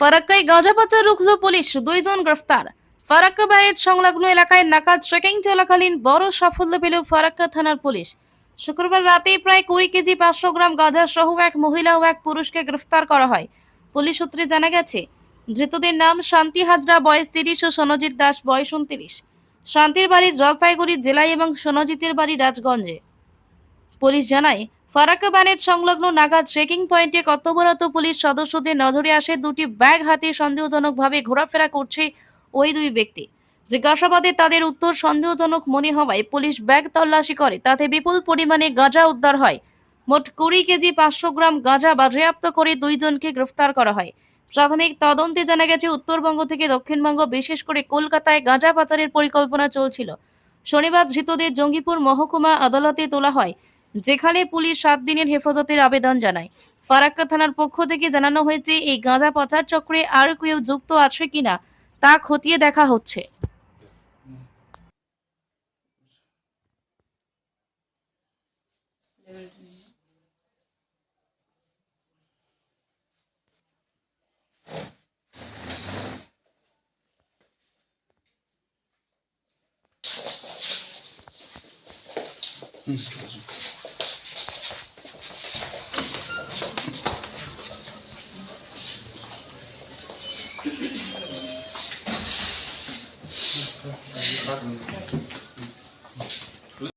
ফারাক্কায় গাঁজা পাচার রুখল পুলিশ, দুইজন গ্রেফতার। ফারাক্কা ব্যারেজ সংলগ্ন এলাকায় নাকাজ ট্রেকিং চলাকালীন বড় সাফল্য পেল ফারাক্কা থানার পুলিশ। শুক্রবার রাতে প্রায় কুড়ি কেজি পাঁচশো গ্রাম গাঁজা সহ এক মহিলা ও এক পুরুষকে গ্রেফতার করা হয়। পুলিশ সূত্রে জানা গেছে, ধৃতদের নাম শান্তি হাজরা, বয়স তিরিশ, ও সনজিৎ দাস, বয়স উনত্রিশ। শান্তির বাড়ি জলপাইগুড়ি জেলায় এবং সনজিতের বাড়ি রাজগঞ্জে। পুলিশ জানায় ফারাক্কা সংলগ্ন নাগা ট্রেকিং পয়েন্টে কর্তব্যরত পুলিশ সদস্যদের নজরে আসে দুটি ব্যাগ হাতে সন্দেহজনকভাবে ঘোরাফেরা করছে ওই দুই ব্যক্তি। জিজ্ঞাসাবাদে তাদের উত্তর সন্দেহজনক মনে হওয়ায় পুলিশ ব্যাগ তল্লাশি করে। তাতে বিপুল পরিমাণে গাঁজা উদ্ধার হয়। মোট কুড়ি কেজি পাঁচশো গ্রাম গাঁজা বাজেয়াপ্ত করে দুইজনকে গ্রেফতার করা হয়। প্রাথমিক তদন্তে জানা গেছে, উত্তরবঙ্গ থেকে দক্ষিণবঙ্গ, বিশেষ করে কলকাতায় গাঁজা পাচারের পরিকল্পনা চলছিল। শনিবার ধৃতদের জঙ্গিপুর মহকুমা আদালতে তোলা হয়। যেখানে পুলিশ সাত দিনের হেফাজতের আবেদন জানায়। ফারাক্কা থানার পক্ষ থেকে জানানো হয়েছে, এই গাঁজা পাচার চক্রে আর কেউ যুক্ত আছে কিনা তা খতিয়ে দেখা হচ্ছে। Gracias.